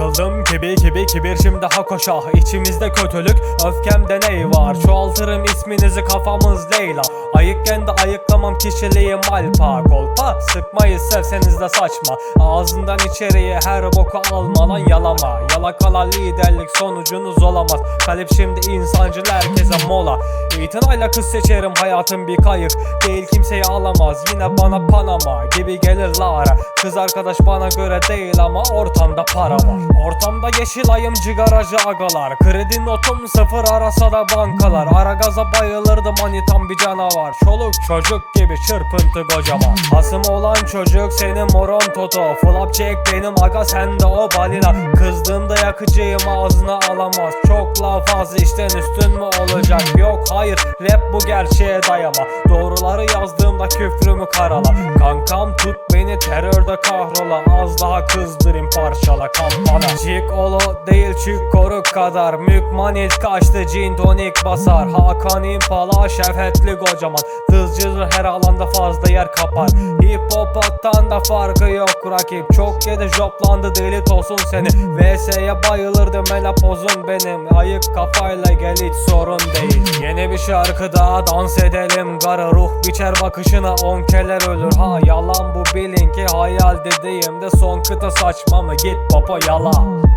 Sıkıldım kibi kibi kibir şimdi ha koşa İçimizde kötülük öfkemde ney var Çoğaltırım isminizi kafamız Leyla. Ayıkken de ayıklamam kişiliğim alpa Kolpa sıkmayı sevseniz de saçma. Ağzından içeriye her boku alma lan yalama. Yalakalar liderlik sonucunuz olamaz. Kalip şimdi insancıl herkese mola. İtinayla kız seçerim hayatım bir kayık. Değil kimseyi alamaz. Yine bana Panama Gibi gelir Lara. Kız arkadaş bana göre değil ama ortamda para var Ortamda yeşil ayım cigaracı agalar. Kredi notum sıfır arasa da bankalar. Ara gaza bayılırdı manitam bir canavar. Çoluk çocuk gibi çırpıntı kocaman. Hasım olan çocuk senin moron toto. Flap çek benim aga sende o balina. Kızdığımda yakıcıyım ağzına alamaz. Çok laf az işten üstün mü olacak? Yok hayır rap bu gerçeğe dayama. Doğruları yazdığımda küfrümü karala. Kankam tut beni terörde kahrola. Az daha kızdırayım parçala. Kampana Çık olo değil çık koruk kadar. Mük manit kaçtı cin tonik basar. Hakan impala şefetli kocaman Dızcıdır her alanda fazla yer kapar. Hip hop'tan da farkı yok. Rakip Çok yedi joplandı deli olsun seni. VS'ye bayılırdı melapozun benim. Ayık kafayla gel hiç sorun değil. Yeni bir şarkı daha dans edelim. Gara ruh biçer bakışına on keler ölür. Ha yalan bu bilin ki hayal dediğimde son kıta saçma mı? Git baba yalan